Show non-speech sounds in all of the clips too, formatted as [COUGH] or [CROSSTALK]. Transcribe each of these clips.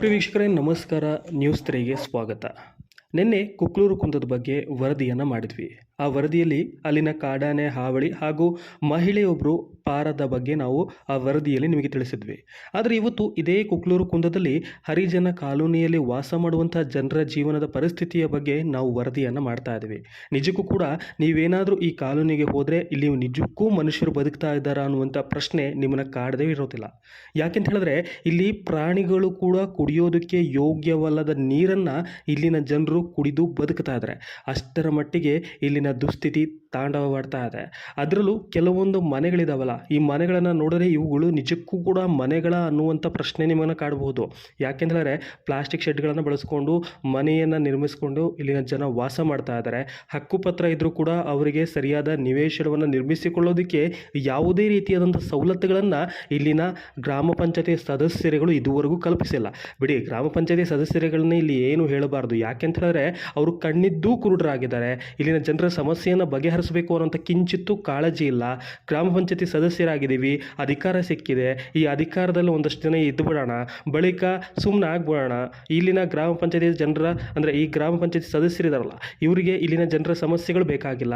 ವೀಕ್ಷಕರೇ ನಮಸ್ಕಾರ. ನ್ಯೂಸ್ ತ್ರೀಗೆ ಸ್ವಾಗತ. ನಿನ್ನೆ ಕುಕ್ಲೂರು ಕುಂದದ ಬಗ್ಗೆ ವರದಿಯನ್ನು ಮಾಡಿದ್ವಿ. ಆ ವರದಿಯಲ್ಲಿ ಅಲ್ಲಿನ ಕಾಡಾನೆ, ಹಾವಳಿ ಹಾಗೂ ಮಹಿಳೆಯೊಬ್ಬರು ಪಾರದ ಬಗ್ಗೆ ನಾವು ಆ ವರದಿಯಲ್ಲಿ ನಿಮಗೆ ತಿಳಿಸಿದ್ವಿ. ಆದರೆ ಇವತ್ತು ಇದೇ ಕುಕ್ಲೂರು ಕುಂದದಲ್ಲಿ ಹರಿಜನ ಕಾಲೋನಿಯಲ್ಲಿ ವಾಸ ಮಾಡುವಂಥ ಜನರ ಜೀವನದ ಪರಿಸ್ಥಿತಿಯ ಬಗ್ಗೆ ನಾವು ವರದಿಯನ್ನು ಮಾಡ್ತಾ ಇದ್ದೀವಿ ನಿಜಕ್ಕೂ ಕೂಡ ನೀವೇನಾದರೂ ಈ ಕಾಲೋನಿಗೆ ಹೋದರೆ ಇಲ್ಲಿ ನಿಜಕ್ಕೂ ಮನುಷ್ಯರು ಬದುಕ್ತಾ ಇದ್ದಾರಾ ಅನ್ನುವಂಥ ಪ್ರಶ್ನೆ ನಿಮ್ಮನ್ನು ಕಾಡದೇ ಇರೋದಿಲ್ಲ. ಯಾಕೆಂತ ಹೇಳಿದ್ರೆ ಇಲ್ಲಿ ಪ್ರಾಣಿಗಳು ಕೂಡ ಕುಡಿಯೋದಕ್ಕೆ ಯೋಗ್ಯವಲ್ಲದ ನೀರನ್ನು ಇಲ್ಲಿನ ಜನರು ಕುಡಿದು ಬದುಕ್ತಾ ಇದ್ದಾರೆ. ಅಷ್ಟರ ಮಟ್ಟಿಗೆ ಇಲ್ಲಿನ ದುಸ್ಥಿತಿ ತಾಂಡವವಾಡ್ತಾ ಇದೆ. ಅದರಲ್ಲೂ ಕೆಲವೊಂದು ಮನೆಗಳಿದಾವಲ್ಲ, ಈ ಮನೆಗಳನ್ನು ನೋಡಿದ್ರೆ ಇವುಗಳು ನಿಜಕ್ಕೂ ಕೂಡ ಮನೆಗಳ ಅನ್ನುವಂಥ ಪ್ರಶ್ನೆ ನಿಮ್ಮನ್ನು ಕಾಡಬಹುದು ಯಾಕೆಂದರೆ ಪ್ಲಾಸ್ಟಿಕ್ ಶೆಡ್ಗಳನ್ನು ಬಳಸ್ಕೊಂಡು ಮನೆಯನ್ನು ನಿರ್ಮಿಸಿಕೊಂಡು ಇಲ್ಲಿನ ಜನ ವಾಸ ಮಾಡ್ತಾ ಇದ್ದಾರೆ ಹಕ್ಕುಪತ್ರ ಇದ್ದರೂ ಕೂಡ ಅವರಿಗೆ ಸರಿಯಾದ ನಿವೇಶನವನ್ನು ನಿರ್ಮಿಸಿಕೊಳ್ಳೋದಕ್ಕೆ ಯಾವುದೇ ರೀತಿಯಾದಂಥ ಸವಲತ್ತುಗಳನ್ನು ಇಲ್ಲಿನ ಗ್ರಾಮ ಪಂಚಾಯತಿ ಸದಸ್ಯರುಗಳು ಇದುವರೆಗೂ ಕಲ್ಪಿಸಿಲ್ಲ. ಬಿಡಿ, ಗ್ರಾಮ ಪಂಚಾಯತಿ ಸದಸ್ಯರುಗಳನ್ನ ಇಲ್ಲಿ ಏನು ಹೇಳಬಾರ್ದು. ಯಾಕೆಂತ ಹೇಳಿದ್ರೆ ಅವರು ಕಣ್ಣಿದ್ದೂ ಕುರುಡರಾಗಿದ್ದಾರೆ. ಇಲ್ಲಿನ ಜನರ ಸಮಸ್ಯೆಯನ್ನು ಬಗೆಹರಿಸಬೇಕು ಅನ್ನೋಂಥ ಕಿಂಚಿತ್ತೂ ಕಾಳಜಿ ಇಲ್ಲ. ಗ್ರಾಮ ಪಂಚಾಯತಿ ಸದಸ್ಯರಾಗಿದ್ದೀವಿ. ಅಧಿಕಾರ ಸಿಕ್ಕಿದೆ. ಈ ಅಧಿಕಾರದಲ್ಲಿ ಒಂದಷ್ಟು ಜನ ಇದ್ದುಬಿಡೋಣ ಬಳಿಕ ಸುಮ್ಮನೆ ಆಗ್ಬಿಡೋಣ. ಇಲ್ಲಿನ ಗ್ರಾಮ ಪಂಚಾಯತಿ ಜನರ ಅಂದರೆ ಈ ಗ್ರಾಮ ಪಂಚಾಯತಿ ಸದಸ್ಯರಿದಾರಲ್ಲ, ಇವರಿಗೆ ಇಲ್ಲಿನ ಜನರ ಸಮಸ್ಯೆಗಳು ಬೇಕಾಗಿಲ್ಲ.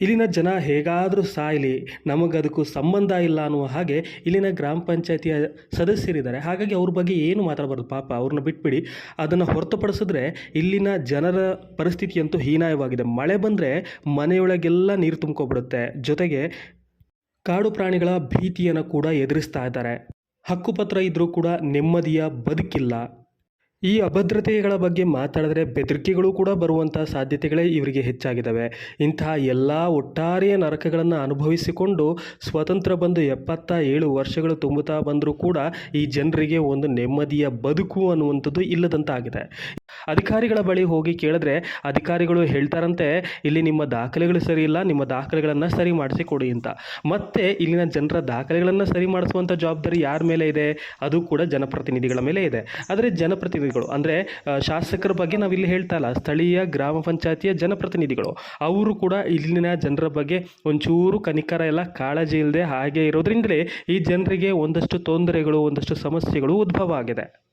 ಇಲ್ಲಿನ ಜನ ಹೇಗಾದರೂ ಸಾಯಲಿ, ನಮಗದಕ್ಕೂ ಸಂಬಂಧ ಇಲ್ಲ ಅನ್ನುವ ಹಾಗೆ ಇಲ್ಲಿನ ಗ್ರಾಮ ಪಂಚಾಯತಿಯ ಸದಸ್ಯರಿದ್ದಾರೆ. ಹಾಗಾಗಿ ಅವ್ರ ಬಗ್ಗೆ ಏನು ಮಾತಾಡಬಾರ್ದು ಪಾಪ, ಅವ್ರನ್ನ ಬಿಟ್ಬಿಡಿ. ಅದನ್ನು ಹೊರತುಪಡಿಸಿದ್ರೆ ಇಲ್ಲಿನ ಜನರ ಪರಿಸ್ಥಿತಿಯಂತೂ ಹೀನಾಯವಾಗಿದೆ. ಮಳೆ ಬಂದರೆ ಮನೆಯೊಳಗೆಲ್ಲ ನೀರು ತುಂಬ್ಕೊಬಿಡುತ್ತೆ. ಜೊತೆಗೆ ಕಾಡು ಪ್ರಾಣಿಗಳ ಭೀತಿಯನ್ನು ಕೂಡ ಎದುರಿಸ್ತಾ ಇದ್ದಾರೆ. ಹಕ್ಕುಪತ್ರ ಇದ್ದರೂ ಕೂಡ ನೆಮ್ಮದಿಯ ಬದುಕಿಲ್ಲ. ಈ ಅಭದ್ರತೆಗಳ ಬಗ್ಗೆ ಮಾತಾಡಿದ್ರೆ ಬೆದರಿಕೆಗಳು ಕೂಡ ಬರುವಂಥ ಸಾಧ್ಯತೆಗಳೇ ಇವರಿಗೆ ಹೆಚ್ಚಾಗಿದ್ದಾವೆ. ಇಂತಹ ಎಲ್ಲ ಒಟ್ಟಾರೆಯ ನರಕಗಳನ್ನು ಅನುಭವಿಸಿಕೊಂಡು ಸ್ವತಂತ್ರ ಬಂದು ಎಪ್ಪತ್ತ ಏಳು ವರ್ಷಗಳು ತುಂಬುತ್ತಾ ಬಂದರೂ ಕೂಡ ಈ ಜನರಿಗೆ ಒಂದು ನೆಮ್ಮದಿಯ ಬದುಕು ಅನ್ನುವಂಥದ್ದು ಇಲ್ಲದಂತಾಗಿದೆ. ಅಧಿಕಾರಿಗಳ ಬಳಿ ಹೋಗಿ ಕೇಳಿದ್ರೆ ಅಧಿಕಾರಿಗಳು ಹೇಳ್ತಾರಂತೆ, ಇಲ್ಲಿ ನಿಮ್ಮ ದಾಖಲೆಗಳು ಸರಿ ಇಲ್ಲ, ನಿಮ್ಮ ದಾಖಲೆಗಳನ್ನು ಸರಿ ಮಾಡಿಸಿ ಕೊಡಿ ಅಂತ. ಮತ್ತೆ ಇಲ್ಲಿನ ಜನರ ದಾಖಲೆಗಳನ್ನು ಸರಿ ಮಾಡಿಸುವಂಥ ಜವಾಬ್ದಾರಿ ಯಾರ ಮೇಲೆ ಇದೆ? ಅದು ಕೂಡ ಜನಪ್ರತಿನಿಧಿಗಳ ಮೇಲೆ ಇದೆ. ಆದರೆ ಜನಪ್ರತಿನಿಧಿಗಳು ಅಂದರೆ ಶಾಸಕರ ಬಗ್ಗೆ ನಾವು ಇಲ್ಲಿ ಹೇಳ್ತಾ ಇಲ್ಲ ಸ್ಥಳೀಯ ಗ್ರಾಮ ಪಂಚಾಯತಿಯ ಜನಪ್ರತಿನಿಧಿಗಳು. ಅವರು ಕೂಡ ಇಲ್ಲಿನ ಜನರ ಬಗ್ಗೆ ಒಂಚೂರು ಕನಿಕರ ಎಲ್ಲ ಕಾಳಜಿ ಇಲ್ಲದೆ ಹಾಗೆ ಇರೋದ್ರಿಂದಲೇ ಈ ಜನರಿಗೆ ಒಂದಷ್ಟು ತೊಂದರೆಗಳು, ಒಂದಷ್ಟು ಸಮಸ್ಯೆಗಳು ಉದ್ಭವ ಆಗಿದೆ.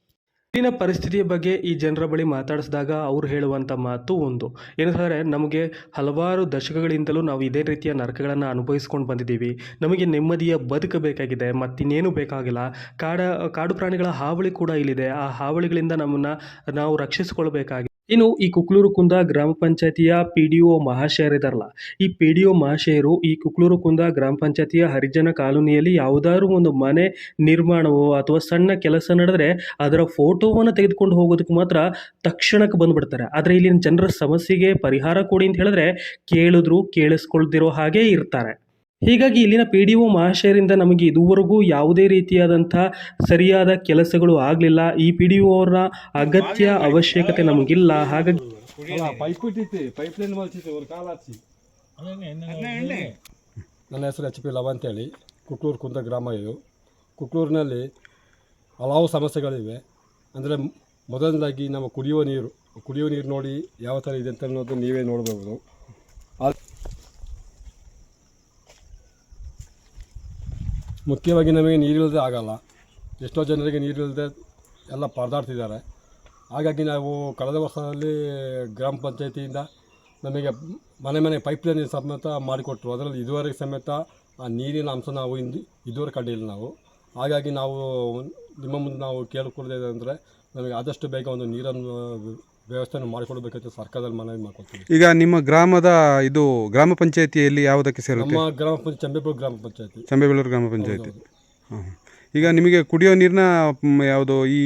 ಇಲ್ಲಿನ ಪರಿಸ್ಥಿತಿಯ ಬಗ್ಗೆ ಈ ಜನರ ಬಳಿ ಮಾತಾಡಿಸಿದಾಗ ಅವರು ಹೇಳುವಂಥ ಮಾತು ಒಂದು. ಏನಂದರೆ ನಮಗೆ ಹಲವಾರು ದಶಕಗಳಿಂದಲೂ ನಾವು ಇದೇ ರೀತಿಯ ನರಕಗಳನ್ನು ಅನುಭವಿಸ್ಕೊಂಡು ಬಂದಿದ್ದೀವಿ. ನಮಗೆ ನೆಮ್ಮದಿಯ ಬದುಕು ಬೇಕಾಗಿದೆ, ಮತ್ತಿನ್ನೇನು ಬೇಕಾಗಿಲ್ಲ. ಕಾಡ, ಕಾಡು ಪ್ರಾಣಿಗಳ ಹಾವಳಿ ಕೂಡ ಇಲ್ಲಿದೆ. ಆ ಹಾವಳಿಗಳಿಂದ ನಮ್ಮನ್ನು ನಾವು ರಕ್ಷಿಸಿಕೊಳ್ಬೇಕಾಗಿದೆ ಇನ್ನು ಈ ಕುಕ್ಲೂರು ಕುಂದ ಗ್ರಾಮ ಪಂಚಾಯತಿಯ ಪಿ ಡಿ ಒ ಮಹಾಶಯರಿದಾರಲ್ಲ. ಈ ಪಿ ಡಿ ಒ ಮಹಾಶಯರು ಈ ಕುಕ್ಲೂರು ಕುಂದ ಗ್ರಾಮ ಪಂಚಾಯತಿಯ ಹರಿಜನ ಕಾಲೋನಿಯಲ್ಲಿ ಯಾವುದಾದ್ರೂ ಒಂದು ಮನೆ ನಿರ್ಮಾಣವೋ ಅಥವಾ ಸಣ್ಣ ಕೆಲಸ ನಡೆದ್ರೆ ಅದರ ಫೋಟೋವನ್ನು ತೆಗೆದುಕೊಂಡು ಹೋಗೋದಕ್ಕೆ ಮಾತ್ರ ತಕ್ಷಣಕ್ಕೆ ಬಂದುಬಿಡ್ತಾರೆ. ಆದರೆ ಇಲ್ಲಿನ ಜನರ ಸಮಸ್ಯೆಗೆ ಪರಿಹಾರ ಕೊಡಿ ಅಂತ ಹೇಳಿದ್ರೆ ಕೇಳಿದ್ರು, ಕೇಳಿಸ್ಕೊಳ್ದಿರೋ ಹಾಗೇ ಇರ್ತಾರೆ. ಹೀಗಾಗಿ ಇಲ್ಲಿನ ಪಿ ಡಿ ಒ ಮಹಾಶಯರಿಂದ ನಮಗೆ ಇದುವರೆಗೂ ಯಾವುದೇ ರೀತಿಯಾದಂಥ ಸರಿಯಾದ ಕೆಲಸಗಳು ಆಗಲಿಲ್ಲ. ಈ ಪಿ ಡಿ ಒ ಅವರ ಅಗತ್ಯ ಅವಶ್ಯಕತೆ ನಮಗಿಲ್ಲ. ಹಾಗಾಗಿ ನನ್ನ ಹೆಸರು ಎಚ್ ಪಿ ಲವ ಅಂತೇಳಿ. ಕುಟ್ಲೂರು ಕುಂದ ಗ್ರಾಮ ಇದು. ಕುಟ್ಲೂರಿನಲ್ಲಿ ಹಲವು ಸಮಸ್ಯೆಗಳಿವೆ. ಅಂದರೆ ಮೊದಲನೇದಾಗಿ ನಮ್ಮ ಕುಡಿಯುವ ನೀರು. ಕುಡಿಯುವ ನೀರು ನೋಡಿ ಯಾವ ಥರ ಇದೆ ಅಂತ ಅನ್ನೋದು ನೀವೇ ನೋಡ್ಬೋದು. ಮುಖ್ಯವಾಗಿ ನಮಗೆ ನೀರಿಲ್ಲದೆ ಆಗಲ್ಲ. ಎಷ್ಟೋ ಜನರಿಗೆ ನೀರಿಲ್ಲದೆ ಎಲ್ಲ ಪರದಾಡ್ತಿದ್ದಾರೆ. ಹಾಗಾಗಿ ನಾವು ಕಳೆದ ವರ್ಷದಲ್ಲಿ ಗ್ರಾಮ ಪಂಚಾಯತಿಯಿಂದ ನಮಗೆ ಮನೆ ಮನೆ ಪೈಪ್ ಲೈನ್ ಸಮೇತ ಮಾಡಿಕೊಟ್ರು. ಅದರಲ್ಲಿ ಇದುವರೆಗೆ ಸಮೇತ ಆ ನೀರಿನ ಅಂಶ ನಾವು ಇಂದು ಇದುವರೆಗೆ ಕಂಡಿಲ್ಲ ನಾವು. ಹಾಗಾಗಿ ನಾವು ನಿಮ್ಮ ಮುಂದೆ ನಾವು ಕೇಳಿಕೊಳ್ಳೋದೇನೆಂದರೆ ನಮಗೆ ಆದಷ್ಟು ಬೇಗ ಒಂದು ನೀರನ್ನು ವ್ಯವಸ್ಥೆಯನ್ನು ಮಾಡಿಕೊಡ್ಬೇಕಂತ ಸರ್ಕಾರದಲ್ಲಿ ಮನವಿ ಮಾಡ್ಕೊಳ್ತೀವಿ. ಈಗ ನಿಮ್ಮ ಗ್ರಾಮದ ಇದು ಗ್ರಾಮ ಪಂಚಾಯತಿಯಲ್ಲಿ ಯಾವುದಕ್ಕೆ ಸೇರುತ್ತೆ? ನಮ್ಮ ಗ್ರಾಮ ಪಂಚಾಯತ್ ಚಂಬೇಪುರ ಗ್ರಾಮ ಪಂಚಾಯತಿ. ಚಂಬೇಬೆಳ್ಳೂರು ಗ್ರಾಮ ಪಂಚಾಯತಿ. ಹಾಂ ಈಗ ನಿಮಗೆ ಕುಡಿಯೋ ನೀರಿನ ಯಾವುದು ಈ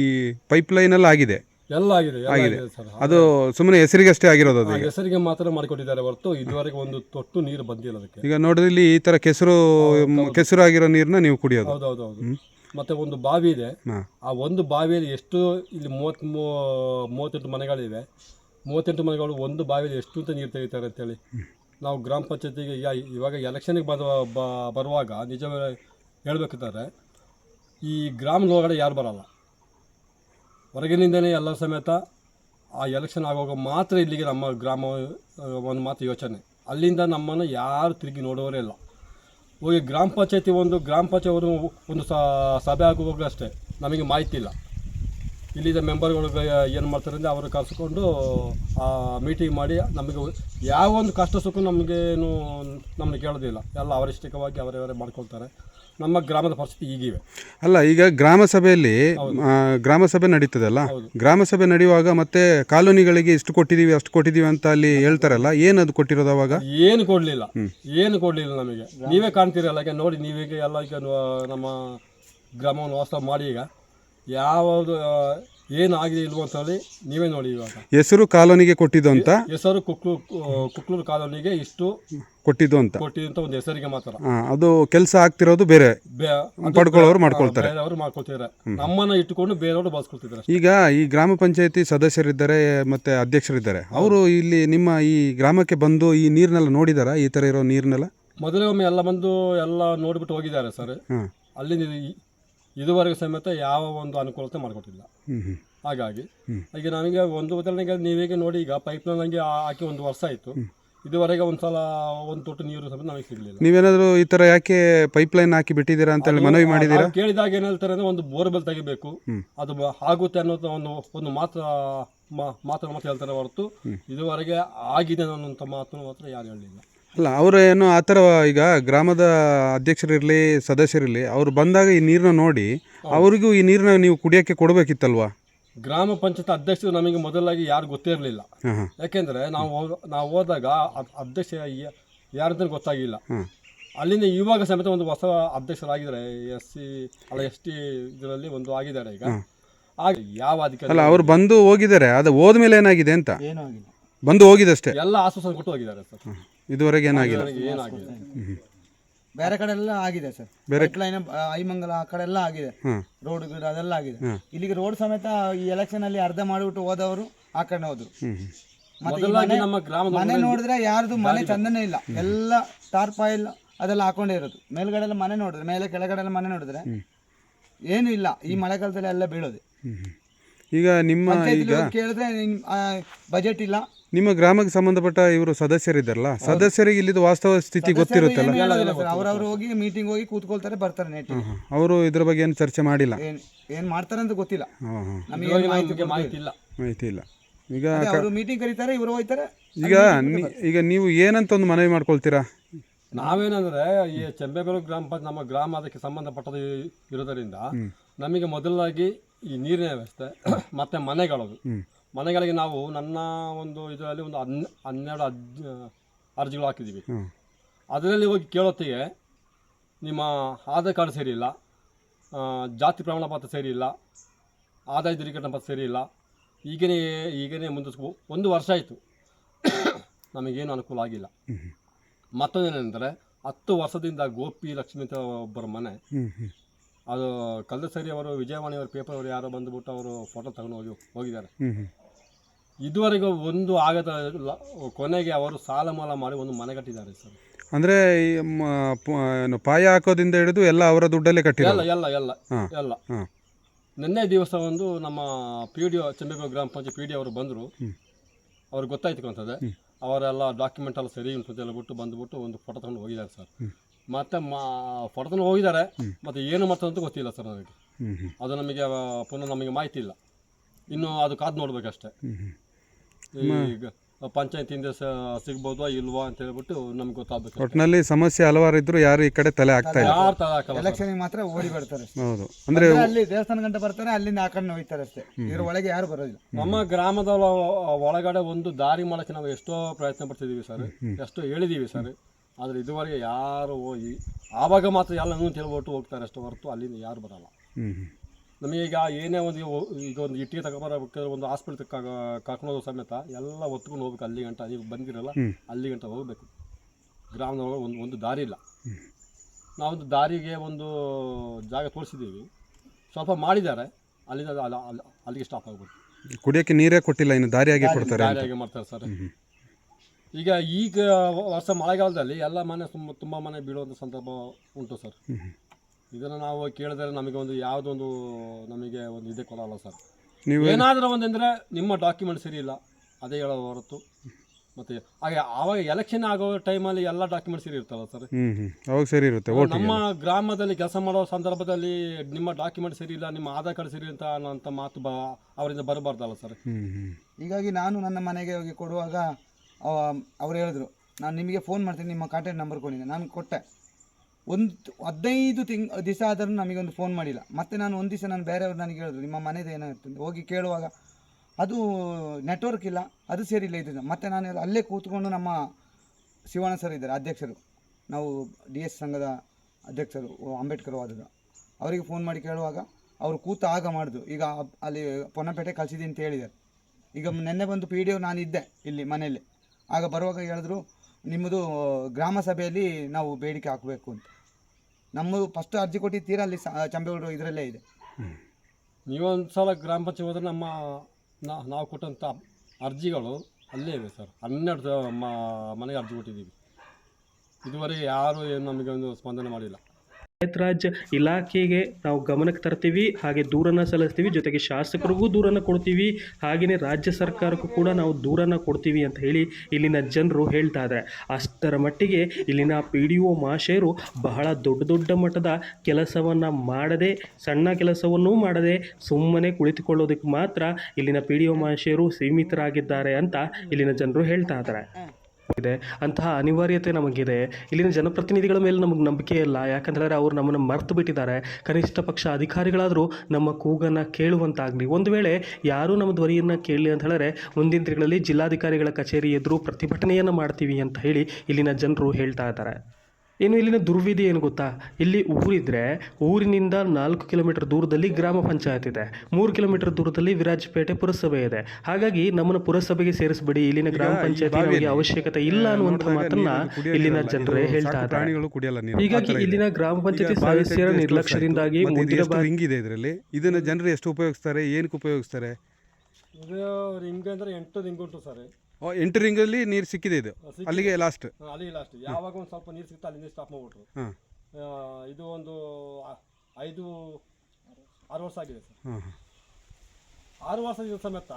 ಪೈಪ್ ಲೈನ್ ಆಗಿದೆ? ಎಲ್ಲ ಆಗಿದೆ ಎಲ್ಲ ಆಗಿದೆ. ಆಗಿದೆ ಸರ್. ಅದು ಸುಮ್ಮನೆ ಹೆಸರಿಗಷ್ಟೇ ಆಗಿರೋದು ಅದು ಆ ಈಗ? ಹೆಸರಿಗೆ ಮಾತ್ರ ಮಾಡಿಕೊಟ್ಟಿದ್ದಾರೆ ಹೊರತು ಇದುವರೆಗೆ ಒಂದು ತೊಟ್ಟು ನೀರು ಬಂದಿಲ್ಲ ಅದಕ್ಕೆ. ಈಗ ನೋಡಿದ್ರೆ ಇಲ್ಲಿ ಈ ಥರ ಕೆಸರು ಕೆಸರು ಆಗಿರೋ ನೀರನ್ನ ನೀವು ಕುಡಿಯೋದು. ಹೌದೌದು ಹೌದು ಮತ್ತೆ ಒಂದು ಬಾವಿ ಇದೆ. ಹಾಂ. ಆ ಒಂದು ಬಾವಿಯಲ್ಲಿ ಎಷ್ಟು ಇಲ್ಲಿ ಮೂವತ್ತ್ ಮೂವತ್ತೆಂಟು ಮನೆಗಳಿವೆ. ಮೂವತ್ತೆಂಟು ಮನೆಗಳು ಒಂದು ಬಾವಿಯಲ್ಲಿ ಎಷ್ಟು ಅಂತ ನೀರು ತೆಗಿತಾರೆ ಅಂತೇಳಿ. ನಾವು ಗ್ರಾಮ ಪಂಚಾಯತಿಗೆ ಇವಾಗ ಎಲೆಕ್ಷನ್ಗೆ ಬರುವ ಬರುವಾಗ ನಿಜ ಹೇಳ್ಬೇಕಿದ್ದಾರೆ. ಈ ಗ್ರಾಮದ ಒಳಗಡೆ ಯಾರು ಬರಲ್ಲ. ಹೊರಗಿನಿಂದನೇ ಎಲ್ಲ ಸಮೇತ ಆ ಎಲೆಕ್ಷನ್ ಆಗುವಾಗ ಮಾತ್ರ ಇಲ್ಲಿಗೆ ನಮ್ಮ ಗ್ರಾಮ ಒಂದು ಮಾತ್ರ ಯೋಚನೆ. ಅಲ್ಲಿಂದ ನಮ್ಮನ್ನು ಯಾರು ತಿರುಗಿ ನೋಡೋರೇ ಇಲ್ಲ. ಹೋಗಿ ಗ್ರಾಮ ಪಂಚಾಯತಿ ಒಂದು ಗ್ರಾಮ ಪಂಚಾಯತ್ ಒಂದು ಸಭೆ ಆಗುವಾಗಲೂ ಅಷ್ಟೇ. ನಮಗೆ ಮಾಹಿತಿ ಇಲ್ಲ. ಇಲ್ಲಿದ್ದ ಮೆಂಬರ್ಗಳು ಏನು ಮಾಡ್ತಾರೆ ಅಂದರೆ ಅವರು ಕರೆಸ್ಕೊಂಡು ಮೀಟಿಂಗ್ ಮಾಡಿ ನಮಗೆ ಯಾವ ಒಂದು ಕಷ್ಟ ಸುಖ ನಮಗೇನು ನಮ್ಮನ್ನು ಕೇಳೋದಿಲ್ಲ ಎಲ್ಲ ಅವರಿಷ್ಟಕವಾಗಿ ಅವರವರೇ ಮಾಡ್ಕೊಳ್ತಾರೆ. ನಮ್ಮ ಗ್ರಾಮದ ಪರಿಸ್ಥಿತಿ ಈಗಿವೆ ಅಲ್ಲ ಈಗ ಗ್ರಾಮ ಸಭೆಯಲ್ಲಿ ಗ್ರಾಮ ಸಭೆ ನಡೀತದಲ್ಲ ಗ್ರಾಮ ಸಭೆ ನಡೆಯುವಾಗ ಮತ್ತೆ ಕಾಲೋನಿಗಳಿಗೆ ಇಷ್ಟು ಕೊಟ್ಟಿದ್ದೀವಿ ಅಷ್ಟು ಕೊಟ್ಟಿದ್ದೀವಿ ಅಂತ ಅಲ್ಲಿ ಹೇಳ್ತಾರಲ್ಲ ಏನು ಅದು ಕೊಟ್ಟಿರೋದು ಅವಾಗ? ಏನು ಕೊಡಲಿಲ್ಲ. ಏನು ಕೊಡಲಿಲ್ಲ ನಮಗೆ. ನೀವೇ ಕಾಣ್ತೀರಲ್ಲ ಈಗ ನೋಡಿ ನೀವೀಗ ಎಲ್ಲ ಈಗ ನಮ್ಮ ಗ್ರಾಮವನ್ನು ವಾಸ್ತವ ಮಾಡಿ ಈಗ. ಯಾವುದು ಏನಾಗಿದೆ ಇಲ್ವೋ ಅಂತ ಹೇಳಿ ನೀವೇ ನೋಡಿ ಇವಾಗ. ಹೆಸರು ಕಾಲೋನಿಗೆ ಕೊಟ್ಟಿದ್ದು ಅಂತ? ಹೆಸರು ಕುಕ್ಲು ಕುಕ್ಲೂರು ಕಾಲೋನಿಗೆ ಇಷ್ಟು ಕೊಟ್ಟಿದ್ದು ಅಂತ. ಕೊಟ್ಟಿದಂತ ಒಂದು ಹೆಸರಿಗೆ ಮಾತ್ರ. ಆ, ಅದು ಕೆಲಸ ಆಗ್ತಿರೋದು ಬೇರೆ. ಬೇ- ಪಡ್ಕೊಳ್ಳೋರು ಮಾಡ್ಕೊಳ್ತಾರೆ. ಅವರು ಮಾಡ್ಕೊಳ್ತಿದ್ದಾರೆ. ನಮ್ಮನ್ನ ಇಟ್ಟುಕೊಂಡು ಬೇರೆಯವರು ಬಳಸ್ಕೊಳ್ತಿದ್ದಾರೆ ಈಗ ಈ ಗ್ರಾಮ ಪಂಚಾಯತಿ ಸದಸ್ಯರಿದ್ದಾರೆ ಮತ್ತೆ ಅಧ್ಯಕ್ಷರಿದ್ದಾರೆ. ಅವರು ಇಲ್ಲಿ ನಿಮ್ಮ ಈ ಗ್ರಾಮಕ್ಕೆ ಬಂದು ಈ ನೀರ್ನೆಲ್ಲ ನೋಡಿದಾರಾ? ಈ ತರ ಇರೋ ನೀರ್ನೆಲ್ಲ? ಮೊದಲೇ ಒಮ್ಮೆ ಎಲ್ಲ ಬಂದು ಎಲ್ಲ ನೋಡ್ಬಿಟ್ಟು ಹೋಗಿದ್ದಾರೆ ಸರ್. ಹಾಂ ಅಲ್ಲಿ ಇದುವರೆಗೆ ಸಮೇತ ಯಾವ ಒಂದು ಅನುಕೂಲತೆ ಮಾಡಿಕೊಟ್ಟಿಲ್ಲ. ಹಾಗಾಗಿ ಈಗ ನನಗೆ ಒಂದು ಉದಾಹರಣೆಗೆ ನೀವೀಗ ನೋಡಿ ಈಗ ಪೈಪ್ಲೈನ್ ನನಗೆ ಹಾಕಿ ಒಂದು ವರ್ಷ ಆಯಿತು. ಇದುವರೆಗೆ ಒಂದು ಸಲ ಒಂದು ತೊಟ್ಟು ನೀರು ಸಮೇತ ನಮಗೆ ಸಿಗಲಿಲ್ಲ. ನೀವೇನಾದರೂ ಈ ಥರ ಯಾಕೆ ಪೈಪ್ ಲೈನ್ ಹಾಕಿ ಬಿಟ್ಟಿದ್ದೀರಾ ಅಂತೇಳಿ ಮನವಿ ಮಾಡಿದ್ದೀರಾ? ಕೇಳಿದಾಗ ಏನು ಹೇಳ್ತಾರೆ ಅಂದರೆ ಒಂದು ಬೋರ್ವೆಲ್ ತೆಗಿಬೇಕು. ಅದು ಆಗುತ್ತೆ ಅನ್ನೋದು ಒಂದು ಒಂದು ಮಾತ್ರ ಮಾತ್ರ ಮಾತ್ರ ಹೇಳ್ತಾರೆ ಹೊರತು ಇದುವರೆಗೆ ಆಗಿದೆ ಅನ್ನೋಂಥ ಮಾತು ಮಾತ್ರ ಯಾರು ಹೇಳಲಿಲ್ಲ. ಅಲ್ಲ ಅವರು ಏನು ಆ ಥರ ಈಗ ಗ್ರಾಮದ ಅಧ್ಯಕ್ಷರಿರಲಿ ಸದಸ್ಯರಿರಲಿ ಅವ್ರು ಬಂದಾಗ ಈ ನೀರನ್ನ ನೋಡಿ ಅವರಿಗೂ ಈ ನೀರನ್ನ ನೀವು ಕುಡಿಯೋಕ್ಕೆ ಕೊಡಬೇಕಿತ್ತಲ್ವಾ? ಗ್ರಾಮ ಪಂಚಾಯತ್ ಅಧ್ಯಕ್ಷರು ನಮಗೆ ಮೊದಲಾಗಿ ಯಾರು ಗೊತ್ತೇ ಇರಲಿಲ್ಲ. ಯಾಕೆಂದರೆ ನಾವು ಹೋಗ- ನಾವು ಹೋದಾಗ ಅದ್- ಅಧ್ಯಕ್ಷ ಯ- ಯಾರಂತ ಗೊತ್ತಾಗಿಲ್ಲ. ಹಾಂ. ಅಲ್ಲಿಂದ ಇವಾಗ ಸಮೇತ ಒಂದು ಹೊಸ ಅಧ್ಯಕ್ಷರಾಗಿದ್ದಾರೆ ಎಸ್ ಸಿ ಅಲ್ಲ ಎಸ್ ಟಿ ಇದರಲ್ಲಿ ಒಂದು ಆಗಿದ್ದಾರೆ ಈಗ. ಆಗ ಯಾವ ಅಧಿಕಾರಿ ಅಲ್ಲ ಅವ್ರು ಬಂದು ಹೋಗಿದ್ದಾರೆ ಅದು ಹೋದ್ಮೇಲೆ ಏನಾಗಿದೆ ಅಂತ? ಬಂದು ಹೋಗಿದಷ್ಟೇ ಎಲ್ಲ ಆಶ್ವಾಸನೆ ಕೊಟ್ಟು ಹೋಗಿದ್ದಾರೆ ಸರ್. ಇದುವರೆಗೆ ಏನಾಗಿಲ್ಲ. ಬೇರೆ ಕಡೆ ಎಲ್ಲ ಆಗಿದೆ ಸರ್. ಬೇರೆ ಲೈನ್ ಐಮಂಗಲ ಆ ಕಡೆ ಎಲ್ಲ ಆಗಿದೆ. ಹಾಂ. ರೋಡ್ ಗಿಡ ಅದೆಲ್ಲ ಆಗಿದೆ. ಇಲ್ಲಿಗೆ ರೋಡ್ ಸಮೇತ ಈ ಎಲೆಕ್ಷನ್ ಅಲ್ಲಿ ಅರ್ಧ ಮಾಡಿಬಿಟ್ಟು ಹೋದವರು ಆ ಕಡೆ ಹೋದ್ರು. ಹ್ಞೂ ಹ್ಞೂ ಮತ್ತೆ ಈ ಮನೆ- ನಮ್ಮ ಗ್ರಾಮದ ಮನೆ ನೋಡಿದ್ರೆ ಯಾರ್ದು ಮನೆ ಚಂದನೇ ಇಲ್ಲ. ಎಲ್ಲ ಟಾರ್ಪಾಯಿಲ್ ಅದೆಲ್ಲ ಹಾಕೊಂಡೇ ಇರೋದು. ಮೇಲ್ಗಡೆ ಎಲ್ಲ ಮನೆ ನೋಡಿದ್ರೆ ಮೇಲೆ ಕೆಳಗಡೆ ಎಲ್ಲ ಮನೆ ನೋಡಿದ್ರೆ ಏನು ಇಲ್ಲ. ಈ ಮಳೆಗಾಲದಲ್ಲಿ ಎಲ್ಲ ಬೀಳೋದು. ಹ್ಞೂ ಈಗ ನಿಮ್ಮ ಈಗ ಕೇಳಿದ್ರೆ ಬಜೆಟ್ ಇಲ್ಲ. ನಿಮ್ಮ ಗ್ರಾಮಕ್ಕೆ ಸಂಬಂಧಪಟ್ಟ ಇವರು ಸದಸ್ಯರಿದ್ದಾರಲ್ಲ ಸದಸ್ಯರಿಗೆ ಇಲ್ಲಿದು ವಾಸ್ತವ ಸ್ಥಿತಿ ಗೊತ್ತಿರುತ್ತಲ್ಲ? ಅವ್ರವ್ರು ಹೋಗಿ ಮೀಟಿಂಗ್ ಹೋಗಿ ಕೂತ್ಕೊಳ್ತಾರೆ ಬರ್ತಾರೆ ನೆಟ್ ಅವರು ಇದ್ರ ಬಗ್ಗೆ ಏನು ಚರ್ಚೆ ಮಾಡಿಲ್ಲ? ಏನ್ ಏನ್ ಮಾಡ್ತಾರೆ ಅಂತ ಗೊತ್ತಿಲ್ಲ. ನಮಗೆ ಮಾಹಿತಿ ಇಲ್ಲ. ಮಾಹಿತಿ ಇಲ್ಲ. ಈಗ ಅವರು ಮೀಟಿಂಗ್ ಕರೀತಾರೆ ಇವರು ಹೋಗ್ತಾರೆ ಈಗ ಈಗ ನೀವು ಏನಂತ ಒಂದು ಮನವಿ ಮಾಡ್ಕೊಳ್ತೀರಾ? ನಾವೇನಂದ್ರೆ ಈ ಚೆಂಬೆಬೆಲು ಗ್ರಾಮ ಪಂಚಾಯತ್ ನಮ್ಮ ಗ್ರಾಮ ಅದಕ್ಕೆ ಸಂಬಂಧಪಟ್ಟದ್ದು ಇರೋದರಿಂದ ನಮಗೆ ಮೊದಲಾಗಿ ಈ ನೀರಿನ ವ್ಯವಸ್ಥೆ [COUGHS] ಮತ್ತೆ ಮನೆಗಳದು. ಮನೆಗಳಿಗೆ ನಾವು ನನ್ನ ಒಂದು ಇದರಲ್ಲಿ ಒಂದು ಹನ್ ಹನ್ನೆರಡು ಅರ್ಜಿ ಅರ್ಜಿಗಳು ಹಾಕಿದ್ದೀವಿ. ಅದರಲ್ಲಿ ಹೋಗಿ ಕೇಳೋತ್ತಿಗೆ ನಿಮ್ಮ ಆಧಾರ್ ಕಾರ್ಡ್ ಸರಿ ಇಲ್ಲ ಜಾತಿ ಪ್ರಮಾಣ ಪತ್ರ ಸರಿ ಇಲ್ಲ ಆದಾಯ ದೃಢೀಕರಣ ಪತ್ರ ಸರಿ ಇಲ್ಲ. ಈಗನೇ ಈಗನೇ ಮುಂದಿಸ್ಕೊ ಒಂದು ವರ್ಷ ಆಯಿತು. [COUGHS] ನಮಗೇನು ಅನುಕೂಲ ಆಗಿಲ್ಲ. ಮತ್ತೊಂದೇನೆಂದರೆ ಹತ್ತು ವರ್ಷದಿಂದ ಗೋಪಿ ಲಕ್ಷ್ಮೀ ಒಬ್ಬರ ಮನೆ. ಅದು ಕಳೆದ ಸರಿ ಅವರು ವಿಜಯವಾಣಿಯವ್ರ ಪೇಪರ್ ಅವರು ಯಾರೋ ಬಂದುಬಿಟ್ಟು ಅವರು ಫೋಟೋ ತಗೊಂಡು ಹೋಗಿ ಹೋಗಿದ್ದಾರೆ. ಇದುವರೆಗೂ ಒಂದು ಆಗದ ಕೊನೆಗೆ ಅವರು ಸಾಲ ಮಾಲ ಮಾಡಿ ಒಂದು ಮನೆ ಕಟ್ಟಿದ್ದಾರೆ ಸರ್. ಅಂದರೆ ಪಾಯ ಹಾಕೋದಿಂದ ಹಿಡಿದು ಎಲ್ಲ ಅವರ ದುಡ್ಡಲ್ಲೇ ಕಟ್ಟಿ ಎಲ್ಲ ಎಲ್ಲ ಎಲ್ಲ ಎಲ್ಲ. ನಿನ್ನೆ ದಿವಸ ಒಂದು ನಮ್ಮ ಪಿ ಡಿ ಒ ಚೆಂಬೇಗೌಡ ಗ್ರಾಮ ಪಂಚಾಯತ್ ಪಿ ಡಿ ಅವರು ಬಂದರು. ಅವ್ರಿಗೆ ಗೊತ್ತಾಯ್ತು ಅಂತದೆ ಅವರೆಲ್ಲ ಡಾಕ್ಯುಮೆಂಟ್ ಎಲ್ಲ ಸರಿ ಉಂಟು ಅಂತ ಹೇಳ್ಬಿಟ್ಟು ಬಂದುಬಿಟ್ಟು ಒಂದು ಫೋಟೋ ತಗೊಂಡು ಹೋಗಿದ್ದಾರೆ ಸರ್. ಮತ್ತೆ ಮಾ ಹೊಡೆತನ ಹೋಗಿದ್ದಾರೆ. ಮತ್ತೆ ಏನು ಮಾಡ್ತಾರೆ ಅಂತ ಗೊತ್ತಿಲ್ಲ ಸರ್ ನನಗೆ. ಹ್ಞೂ ಹ್ಞೂ ಅದು ನಮಗೆ ಆ, ಪುನಃ ನಮಗೆ ಮಾಹಿತಿ ಇಲ್ಲ. ಇನ್ನು ಅದು ಕಾದು ನೋಡ್ಬೇಕಷ್ಟೇ. ಈಗ ಪಂಚಾಯತಿಯಿಂದ ಸ ಸಿಗ್ಬೋದಾ ಇಲ್ವಾ ಅಂತ ಹೇಳ್ಬಿಟ್ಟು ನಮ್ಗೆ ಗೊತ್ತಾಗಬೇಕು. ಒಟ್ಟಿನಲ್ಲಿ ಸಮಸ್ಯೆ ಹಲವಾರು ಇದ್ರು ಯಾರು ಈ ಕಡೆ ತಲೆ ಆಗ್ತಾ ಇಲ್ಲ. ಯಾರು ತರ ಹಾಕಲ್ಲ ಸರ್. ಎಲೆಕ್ಷನ್ ಮಾತ್ರ ಓಡಿ ಬರ್ತಾರೆ ಹೌದು. ಅಂದರೆ ಅಂದ್ರೆ ಅಲ್ಲಿ ದೇವಸ್ಥಾನ ಗಂಟೆ ಬರ್ತಾರೆ ಅಲ್ಲಿಂದ ಆ ಹೋಯ್ತಾರೆ ಅಷ್ಟೇ. ಇದ್ರ ಒಳಗೆ ಯಾರು ಬರೋದಿಲ್ಲ. ನಮ್ಮ ಗ್ರಾಮದ ಒಳಗಡೆ ಒಂದು ದಾರಿ ಮಾಡಕ್ಕೆ ನಾವು ಎಷ್ಟೋ ಪ್ರಯತ್ನ ಪಡ್ತಿದ್ದೀವಿ ಸರ್. ಎಷ್ಟೋ ಹೇಳಿದೀವಿ ಸರ್. ಆದರೆ ಇದುವರೆಗೆ ಯಾರು ಹೋಗಿ ಆವಾಗ ಮಾತ್ರ ಎಲ್ಲ ಅಂತ ಹೇಳ್ಬಿಟ್ಟು ಹೋಗ್ತಾರೆ ಅಷ್ಟು ಹೊರತು ಅಲ್ಲಿಂದ ಯಾರು ಬರಲ್ಲ. ನಮಗೀಗ ಏನೇ ಒಂದು ಈಗ ಒಂದು ಇಟ್ಟಿಗೆ ತಗೊಬರಬೇಕಾದ್ರೆ ಒಂದು ಹಾಸ್ಪಿಟ್ಲ್ ಕರ್ಕೊಂಡೋಗೋ ಸಮೇತ ಎಲ್ಲ ಒತ್ಕೊಂಡು ಹೋಗ್ಬೇಕು ಅಲ್ಲಿ ಗಂಟ ನೀವು ಬಂದಿರಲ್ಲ ಅಲ್ಲಿ ಗಂಟ ಹೋಗಬೇಕು. ಗ್ರಾಮದೊಳಗೆ ಒಂದು ಒಂದು ದಾರಿ ಇಲ್ಲ. ನಾವೊಂದು ದಾರಿಗೆ ಒಂದು ಜಾಗ ತೋರಿಸಿದ್ದೀವಿ. ಸ್ವಲ್ಪ ಮಾಡಿದ್ದಾರೆ ಅಲ್ಲಿಂದ ಅಲ್ಲಿಗೆ ಸ್ಟಾಪ್ ಆಗ್ಬೋದು ಕುಡಿಯೋಕ್ಕೆ ನೀರೇ ಕೊಟ್ಟಿಲ್ಲ ಇನ್ನು ದಾರಿಯಾಗಿ ಕೊಡ್ತಾರೆ ಮಾಡ್ತಾರೆ ಸರ್. ಈಗ ಈಗ ವರ್ಷ ಮಳೆಗಾಲದಲ್ಲಿ ಎಲ್ಲ ಮನೆ ತುಂಬ ತುಂಬ ಮನೆ ಬೀಳುವಂಥ ಸಂದರ್ಭ ಉಂಟು ಸರ್. ಇದನ್ನು ನಾವು ಕೇಳಿದರೆ ನಮಗೆ ಒಂದು ಯಾವುದೊಂದು ನಮಗೆ ಒಂದು ಇದೇ ಕೊಡಲ್ಲ ಸರ್. ನೀವು ಏನಾದರೂ ಒಂದಂದರೆ ನಿಮ್ಮ ಡಾಕ್ಯುಮೆಂಟ್ ಸರಿ ಇಲ್ಲ ಅದೇ ಹೇಳೋ ಹೊರತು. ಮತ್ತೆ ಹಾಗೆ ಆವಾಗ ಎಲೆಕ್ಷನ್ ಆಗೋ ಟೈಮಲ್ಲಿ ಎಲ್ಲ ಡಾಕ್ಯುಮೆಂಟ್ ಸರಿ ಇರ್ತಲ್ಲ ಸರ್? ಅವಾಗ ಸರಿ ಇರುತ್ತೆ ನಮ್ಮ ಗ್ರಾಮದಲ್ಲಿ ಕೆಲಸ ಮಾಡೋ ಸಂದರ್ಭದಲ್ಲಿ ನಿಮ್ಮ ಡಾಕ್ಯುಮೆಂಟ್ ಸರಿ ಇಲ್ಲ ನಿಮ್ಮ ಆಧಾರ್ ಕಾರ್ಡ್ ಸರಿ ಅಂತ ಅನ್ನೋಂಥ ಮಾತು ಬ ಅವರಿಂದ ಬರಬಾರ್ದಲ್ಲ ಸರ್? ಹೀಗಾಗಿ ನಾನು ನನ್ನ ಮನೆಗೆ ಹೋಗಿ ಕೊಡುವಾಗ ಅವ್ರು ಹೇಳಿದ್ರು, ನಾನು ನಿಮಗೆ ಫೋನ್ ಮಾಡ್ತೀನಿ, ನಿಮ್ಮ ಕಾಂಟ್ಯಾಕ್ಟ್ ನಂಬರ್ ಕೊಡಿ, ನಾನು ಕೊಟ್ಟೆ. ಒಂದು ಹದಿನೈದು ತಿಂಗ್ ದಿವಸ ಆದರೂ ನಮಗೊಂದು ಫೋನ್ ಮಾಡಿಲ್ಲ. ಮತ್ತೆ ನಾನು ಒಂದು ದಿವಸ ನಾನು ಬೇರೆಯವ್ರು ನನಗೆ ಹೇಳಿದ್ರು, ನಿಮ್ಮ ಮನೆದು ಏನಾಯ್ತು? ಹೋಗಿ ಕೇಳುವಾಗ, ಅದು ನೆಟ್ವರ್ಕ್ ಇಲ್ಲ, ಅದು ಸೇರಿಲ್ಲ, ಇದು ಮತ್ತೆ ನಾನು ಅಲ್ಲೇ ಕೂತ್ಕೊಂಡು ನಮ್ಮ ಶಿವಣ್ಣ ಸರ್ ಇದ್ದಾರೆ, ಅಧ್ಯಕ್ಷರು. ನಾವು ಡಿ ಎಸ್ ಸಂಘದ ಅಧ್ಯಕ್ಷರು, ಅಂಬೇಡ್ಕರ್ ವಾದದ. ಅವರಿಗೆ ಫೋನ್ ಮಾಡಿ ಕೇಳುವಾಗ, ಅವರು ಕೂತ ಆಗ ಮಾಡಿದ್ರು. ಈಗ ಅಲ್ಲಿ ಪೊನ್ನಪೇಟೆ ಕಳಿಸಿದ್ದೀನಿ ಅಂತ ಹೇಳಿದ್ದಾರೆ. ಈಗ ನೆನ್ನೆ ಬಂದು ಪಿ ಡಿ ನಾನು ಇದ್ದೆ ಇಲ್ಲಿ ಮನೆಯಲ್ಲಿ. ಆಗ ಬರುವಾಗ ಹೇಳಿದ್ರು, ನಿಮ್ಮದು ಗ್ರಾಮ ಸಭೆಯಲ್ಲಿ ನಾವು ಬೇಡಿಕೆ ಹಾಕಬೇಕು ಅಂತ. ನಮ್ಮದು ಫಸ್ಟ್ ಅರ್ಜಿ ಕೊಟ್ಟಿದ್ದೀರಾ ಅಲ್ಲಿ ಚಂಬೆಗೌಡರು ಇದರಲ್ಲೇ ಇದೆ. ನೀವೊಂದು ಸಲ ಗ್ರಾಮ ಪಂಚಾಯತ್ ಹೋದ್ರೆ ನಮ್ಮ ನಾವು ಕೊಟ್ಟಂಥ ಅರ್ಜಿಗಳು ಅಲ್ಲೇ ಇವೆ ಸರ್. ಹನ್ನೆರಡು ಮನೆಗೆ ಅರ್ಜಿ ಕೊಟ್ಟಿದ್ದೀವಿ. ಇದುವರೆಗೆ ಯಾರು ಏನು ನಮಗೆ ಒಂದು ಸ್ಪಂದನೆ ಮಾಡಿಲ್ಲ. ರಾಜ್ ಇಲಾಖೆಗೆ ನಾವು ಗಮನಕ್ಕೆ ತರ್ತೀವಿ, ಹಾಗೆ ದೂರನ್ನು ಸಲ್ಲಿಸ್ತೀವಿ. ಜೊತೆಗೆ ಶಾಸಕರಿಗೂ ದೂರನ್ನು ಕೊಡ್ತೀವಿ. ಹಾಗೆಯೇ ರಾಜ್ಯ ಸರ್ಕಾರಕ್ಕೂ ಕೂಡ ನಾವು ದೂರನ್ನು ಕೊಡ್ತೀವಿ ಅಂತ ಹೇಳಿ ಇಲ್ಲಿನ ಜನರು ಹೇಳ್ತಾ ಇದ್ದಾರೆ ಅಷ್ಟರ ಮಟ್ಟಿಗೆ ಇಲ್ಲಿನ ಪಿ ಡಿ ಒ ಮಹಾಶಯರು ಬಹಳ ದೊಡ್ಡ ದೊಡ್ಡ ಮಟ್ಟದ ಕೆಲಸವನ್ನು ಮಾಡದೆ, ಸಣ್ಣ ಕೆಲಸವನ್ನೂ ಮಾಡದೆ ಸುಮ್ಮನೆ ಕುಳಿತುಕೊಳ್ಳೋದಕ್ಕೆ ಮಾತ್ರ ಇಲ್ಲಿನ ಪಿ ಡಿ ಒ ಮಹಾಶಯರು ಸೀಮಿತರಾಗಿದ್ದಾರೆ ಅಂತ ಇಲ್ಲಿನ ಜನರು ಹೇಳ್ತಾ ಇದ್ದಾರೆ. ಇದೆ ಅಂತಹ ಅನಿವಾರ್ಯತೆ ನಮಗಿದೆ. ಇಲ್ಲಿನ ಜನಪ್ರತಿನಿಧಿಗಳ ಮೇಲೆ ನಮಗೆ ನಂಬಿಕೆ ಇಲ್ಲ. ಯಾಕಂದ್ರೆ ಅವರು ನಮ್ಮನ್ನು ಮರೆತು ಬಿಟ್ಟಿದ್ದಾರೆ. ಕನಿಷ್ಠ ಪಕ್ಷ ಅಧಿಕಾರಿಗಳಾದರೂ ನಮ್ಮ ಕೂಗನ್ನು ಕೇಳುವಂತಾಗಲಿ. ಒಂದು ವೇಳೆ ಯಾರೂ ನಮ್ಮ ಧ್ವನಿಯನ್ನು ಕೇಳಲಿ ಅಂತ ಹೇಳಿದ್ರೆ ಮುಂದಿನ ದಿನಗಳಲ್ಲಿ ಜಿಲ್ಲಾಧಿಕಾರಿಗಳ ಕಚೇರಿ ಎದುರು ಪ್ರತಿಭಟನೆಯನ್ನು ಮಾಡ್ತೀವಿ ಅಂತ ಹೇಳಿ ಇಲ್ಲಿನ ಜನರು ಹೇಳ್ತಾ ಇದ್ದಾರೆ. ಇನ್ನು ಇಲ್ಲಿನ ದುರ್ವಿಧಿ ಏನು ಗೊತ್ತಾ? ಇಲ್ಲಿ ಊರಿದ್ರೆ ಊರಿನಿಂದ ನಾಲ್ಕು ಕಿಲೋಮೀಟರ್ ದೂರದಲ್ಲಿ ಗ್ರಾಮ ಪಂಚಾಯತ್ ಇದೆ. ಮೂರು ಕಿಲೋಮೀಟರ್ ದೂರದಲ್ಲಿ ವಿರಾಜಪೇಟೆ ಪುರಸಭೆ ಇದೆ. ಹಾಗಾಗಿ ನಮ್ಮನ್ನ ಪುರಸಭೆಗೆ ಸೇರಿಸಬೇಡಿ. ಇಲ್ಲಿನ ಗ್ರಾಮ ಪಂಚಾಯತ್ ನಮಗೆ ಅವಶ್ಯಕತೆ ಇಲ್ಲ ಅನ್ನುವಂತ ಮಾತನ್ನ ಇಲ್ಲಿನ ಜನರೇ ಹೇಳ್ತಾ ಇದ್ದಾರೆ. ಹೀಗಾಗಿ ಇಲ್ಲಿನ ಗ್ರಾಮ ಪಂಚಾಯತಿ ಸದಸ್ಯರ ನಿರ್ಲಕ್ಷ್ಯದಿಂದಾಗಿ ಹಿಂಗಿದೆ ಇದರಲ್ಲಿ? ಇದನ್ನ ಜನರು ಎಷ್ಟು ಉಪಯೋಗಿಸ್ತಾರೆ? ಏನಕ್ಕೆ ಉಪಯೋಗಿಸ್ತಾರೆ? ಇದು ರಿಂಗ್ ಅಂದರೆ ಎಂಟು ರಿಂಗ್ ಉಂಟು ಸರ್. ಎಂಟು ಅಲ್ಲಿ ನೀರು ಸಿಕ್ಕಿದೆ ಇದು. ಅಲ್ಲಿಗೆ ಲಾಸ್ಟ್ ಅಲ್ಲಿ ಲಾಸ್ಟ್ ಯಾವಾಗ ಒಂದು ಸ್ವಲ್ಪ ನೀರು ಸಿಕ್ತಾ ಅಲ್ಲಿ ಸ್ಟಾಪ್ ಮಾಡ್ಬಿಟ್ರು. ಹಾಂ. ಇದು ಒಂದು ಐದು ಆರು ವರ್ಷ ಆಗಿದೆ ಸರ್. ಹಾಂ ಆರು ವರ್ಷದ ಸಮೇತ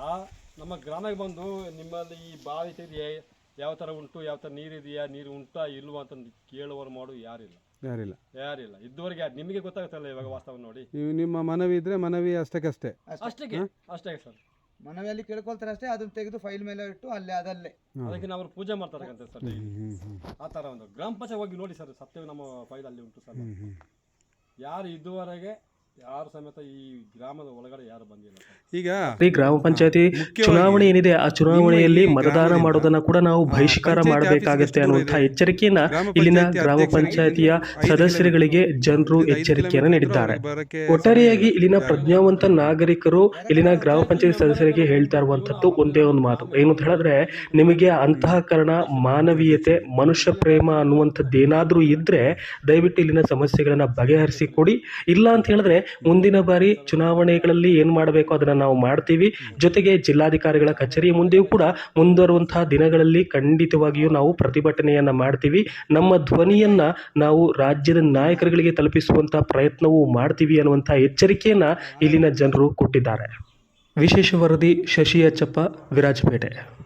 ನಮ್ಮ ಗ್ರಾಮಕ್ಕೆ ಬಂದು ನಿಮ್ಮಲ್ಲಿ ಈ ಬಾವಿ ತೆಗೆದು ಯಾವ ಥರ ಉಂಟು ಯಾವ ಥರ ನೀರಿದೆಯಾ ನೀರು ಉಂಟಾ ಇಲ್ವಾ ಅಂತ ಕೇಳುವವರು ಮಾಡು ಯಾರಿಲ್ಲ. ಯಾರಿಲ್ಲ. ಯಾರಿಲ್ಲ. ಇದುವರೆಗೆ ಯಾರು ನಿಮಗೆ ಗೊತ್ತಾಗುತ್ತಲ್ಲ ಇವಾಗ ವಾಸ್ತವ ನೋಡಿ. ನೀವು ನಿಮ್ಮ ಮನವಿ ಇದ್ರೆ ಮನವಿ ಅಷ್ಟಕ್ಕಷ್ಟೇ. ಅಷ್ಟಕ್ಕೆ ಅಷ್ಟೇ ಸರ್. ಮನವಿಯಲ್ಲಿ ಕೇಳ್ಕೊಳ್ತಾರೆ ಅಷ್ಟೇ ಅದನ್ನ ತೆಗೆದು ಫೈಲ್ ಮೇಲೆ ಇಟ್ಟು ಅಲ್ಲೇ ಅದಲ್ಲೇ. ಅದಕ್ಕೆ ನಾವು ಪೂಜೆ ಮಾಡ್ತಾರಂತೆ ಸರ್. ಹ್ಞೂ ಹ್ಞೂ ಆ ಥರ ಒಂದು ಗ್ರಾಮ ಪಂಚಾಯತ್ ಹೋಗಿ ನೋಡಿ ಸರ್ ಸತ್ಯ ನಮ್ಮ ಫೈಲ್ ಅಲ್ಲಿ ಉಂಟು ಸರ್. ಯಾರು ಇದುವರೆಗೆ ಯಾರು ಸಮೇತ ಈ ಗ್ರಾಮದ ಒಳಗಡೆ ಯಾರು ಬಂದಿಲ್ಲ ಈಗ ಈ ಗ್ರಾಮ ಪಂಚಾಯತಿ ಚುನಾವಣೆ ಏನಿದೆ ಆ ಚುನಾವಣೆಯಲ್ಲಿ ಮತದಾನ ಮಾಡೋದನ್ನ ಕೂಡ ನಾವು ಬಹಿಷ್ಕಾರ ಮಾಡಬೇಕಾಗುತ್ತೆ ಅನ್ನುವಂತಹ ಎಚ್ಚರಿಕೆಯನ್ನ ಇಲ್ಲಿನ ಗ್ರಾಮ ಪಂಚಾಯತಿಯ ಸದಸ್ಯರುಗಳಿಗೆ ಜನರು ಎಚ್ಚರಿಕೆಯನ್ನು ನೀಡಿದ್ದಾರೆ. ಒಟ್ಟಾರೆಯಾಗಿ ಇಲ್ಲಿನ ಪ್ರಜ್ಞಾವಂತ ನಾಗರಿಕರು ಇಲ್ಲಿನ ಗ್ರಾಮ ಪಂಚಾಯತಿ ಸದಸ್ಯರಿಗೆ ಹೇಳ್ತಾ ಇರುವಂತದ್ದು ಒಂದೇ ಒಂದು ಮಾತು. ಏನು ಅಂತ ಹೇಳಿದ್ರೆ ನಿಮಗೆ ಅಂತಃಕರಣ ಮಾನವೀಯತೆ ಮನುಷ್ಯ ಪ್ರೇಮ ಅನ್ನುವಂಥದ್ದು ಏನಾದರೂ ಇದ್ರೆ ದಯವಿಟ್ಟು ಇಲ್ಲಿನ ಸಮಸ್ಯೆಗಳನ್ನ ಬಗೆಹರಿಸಿ ಕೊಡಿ ಇಲ್ಲ ಅಂತ ಹೇಳಿದ್ರೆ ಮುಂದಿನ ಬಾರಿ ಚುನಾವಣೆಗಳಲ್ಲಿ ಏನ್ ಮಾಡಬೇಕು ಅದನ್ನ ನಾವು ಮಾಡ್ತೀವಿ. ಜೊತೆಗೆ ಜಿಲ್ಲಾಧಿಕಾರಿಗಳ ಕಚೇರಿ ಮುಂದೆಯೂ ಕೂಡ ಮುಂದುವರುವಂತಹ ದಿನಗಳಲ್ಲಿ ಖಂಡಿತವಾಗಿಯೂ ನಾವು ಪ್ರತಿಭಟನೆಯನ್ನ ಮಾಡ್ತೀವಿ. ನಮ್ಮ ಧ್ವನಿಯನ್ನ ನಾವು ರಾಜ್ಯದ ನಾಯಕರುಗಳಿಗೆ ತಲುಪಿಸುವಂತಹ ಪ್ರಯತ್ನವೂ ಮಾಡ್ತೀವಿ ಅನ್ನುವಂತಹ ಎಚ್ಚರಿಕೆಯನ್ನ ಇಲ್ಲಿನ ಜನರು ಕೊಟ್ಟಿದ್ದಾರೆ. ವಿಶೇಷ ವರದಿ ಶಶಿ ಅಚ್ಚಪ್ಪ ವಿರಾಜಪೇಟೆ.